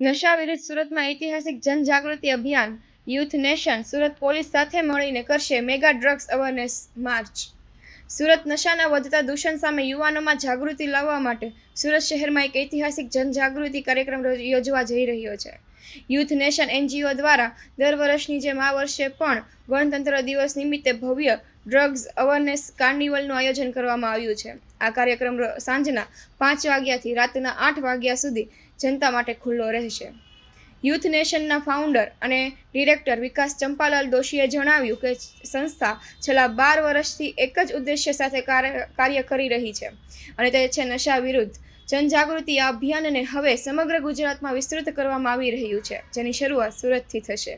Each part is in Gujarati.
નશા વિરુદ્ધ સુરતમાં ઐતિહાસિક જનજાગૃતિ અભિયાન, યુથ નેશન, સુરત પોલીસ સાથે મળીને કરશે mega drugs awareness march. Surat નશાના વધતા દૂષણ સામે યુવાનોમાં જાગૃતિ લાવવા માટે સુરત શહેરમાં એક ઐતિહાસિક જનજાગૃતિ કાર્યક્રમ યોજવા જઈ રહ્યો છે. યુથ નેશન એનજીઓ દ્વારા દર વર્ષની જેમ આ વર્ષે પણ ગણતંત્ર દિવસ નિમિત્તે ભવ્ય ડ્રગ્સ અવેરનેસ કાર્નિવલનું આયોજન કરવામાં આવ્યું છે. આ કાર્યક્રમ સાંજના પાંચ વાગ્યાથી રાતના આઠ વાગ્યા સુધી જનતા માટે ખુલ્લો રહેશે. યુથ નેશનના ફાઉન્ડર અને ડિરેક્ટર વિકાસ ચંપાલાલ દોશીએ જણાવ્યું કે સંસ્થા છેલ્લા બાર વર્ષથી એક જ ઉદ્દેશ્ય સાથે કાર્ય કરી રહી છે અને તે છે નશા વિરુદ્ધ જનજાગૃતિ આ અભિયાનને હવે સમગ્ર ગુજરાતમાં વિસ્તૃત કરવામાં આવી રહ્યું છે, જેની શરૂઆત સુરતથી થશે.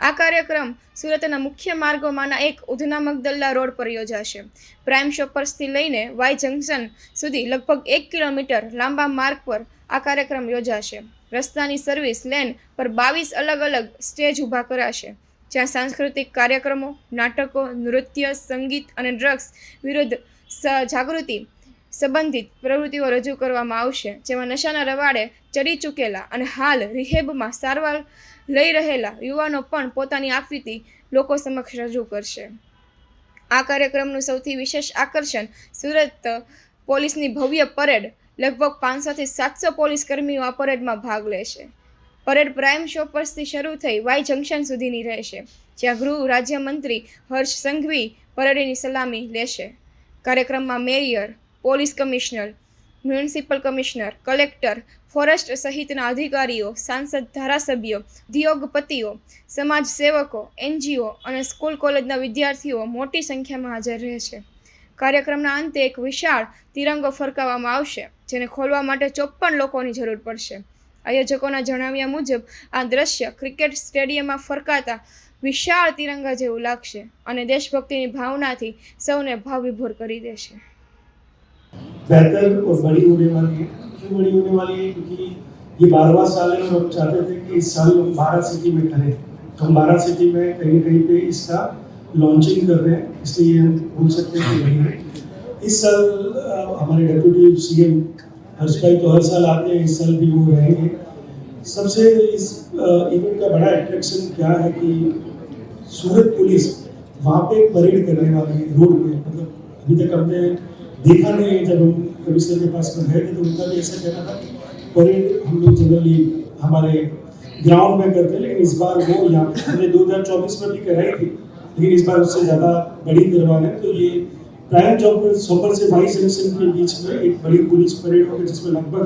આ કાર્યક્રમ સુરતના મુખ્ય માર્ગોમાંના એક ઉધના મગદલ્લા રોડ પર યોજાશે. પ્રાઇમ શોપર્સથી લઈને વાય જંકશન સુધી લગભગ એક કિલોમીટર લાંબા માર્ગ પર આ કાર્યક્રમ યોજાશે. રસ્તાની સર્વિસ લેન પર બાવીસ અલગ અલગ સ્ટેજ ઊભા કરાશે. જ્યાં સાંસ્કૃતિક કાર્યક્રમો, નાટકો, નૃત્ય, સંગીત અને ડ્રગ્સ વિરુદ્ધ જાગૃતિ સંબંધિત પ્રવૃત્તિઓ રજૂ કરવામાં આવશે, જેમાં નશાના રવાડે ચડી ચૂકેલા અને હાલ રિહેબમાં સારવાર લઈ રહેલા યુવાનો પણ પોતાની આપવીતી લોકો સમક્ષ રજૂ કરશે. આ કાર્યક્રમનું સૌથી વિશેષ આકર્ષણ સુરત પોલીસની ભવ્ય પરેડ, લગભગ પાંચસોથી સાતસો પોલીસ કર્મીઓ આ પરેડમાં ભાગ લેશે. પરેડ પ્રાઇમ શોપર્સથી શરૂ થઈ વાય જંકશન સુધીની રહેશે, જ્યાં ગૃહ રાજ્યમંત્રી હર્ષ સંઘવી પરેડની સલામી લેશે. કાર્યક્રમમાં mayor police commissioner, municipal commissioner, collector, forest સહિતના અધિકારીઓ, સાંસદ, ધારાસભ્યો ઉદ્યોગપતિઓ સમાજ સેવકો, એનજીઓ અને સ્કૂલ કોલેજના વિદ્યાર્થીઓ મોટી સંખ્યામાં હાજર રહેશે કાર્યક્રમના અંતે એક વિશાળ તિરંગો ફરકાવવામાં આવશે, જેને ખોલવા માટે ચોપ્પન લોકોની જરૂર પડશે. આયોજકોના જણાવ્યા મુજબ, આ દ્રશ્ય ક્રિકેટ સ્ટેડિયમમાં ફરકાતા વિશાળ તિરંગા જેવું લાગશે અને દેશભક્તિની ભાવનાથી સૌને ભાવવિભોર કરી દેશે. बेहतर और बड़ी होने वाली है। क्यों बड़ी होने वाली है? क्योंकि ये बारहवा साल है और हम चाहते थे कि इस साल हम बारह सिटी में करें तो हम बारह सिटी में कहीं ना कहीं पे इसका लॉन्चिंग कर रहे हैं। इसलिए हम बोल सकते हैं कि बड़ी है। इस साल हमारे डेप्यूटी सी एम हर्ष भाई तो हर साल आते हैं, इस साल भी वो रहेंगे। सबसे इस इवेंट का बड़ा अट्रैक्शन क्या है कि सूरत पुलिस वहाँ पे परेड करने वाली है, रोड पे। मतलब अभी तक हमने देखा नहीं है जब हम कमिश्नर के पास में गए थे तो उनका भी ऐसा कहना था कि परेड हम लोग जनरली हमारे ग्राउंड में करते हैं, लेकिन इस बार वो यहाँ हमने 2024 में भी कराई थी, लेकिन इस बार उससे ज़्यादा बड़ी रहे हैं। तो ये प्राइम चौपर सोपर से वाई जंक्शन के बीच में एक बड़ी पुलिस परेड होगी, जिसमें लगभग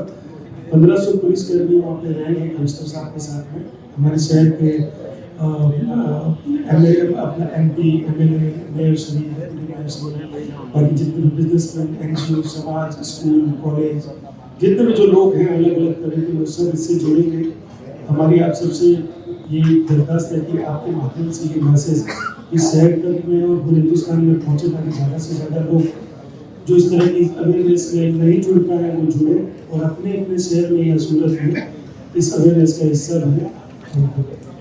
पंद्रह सौ पुलिस कर्मी वहाँ पे रहेंगे कमिश्नर साहब के साथ में। हमारे शहर के एम अपना M P M L A mayor Shri बाकी जितने भी बिजनेसमैन एन जी ओ समाज स्कूल कॉलेज जितने भी जो लोग हैं अलग अलग तरह के वो सब इससे जुड़ेंगे। हमारी आप सबसे ये दरखास्त है कि आपके माध्यम से ये मैसेज इस शहर तक में और पूरे हिंदुस्तान में पहुँचे ताकि ज़्यादा से ज़्यादा लोग जो इस तरह की अवेयरनेस में नहीं जुड़ पाए, वो जुड़े और अपने अपने शहर में या सूरत में इस अवेयरनेस का हिस्सा बने। Thank you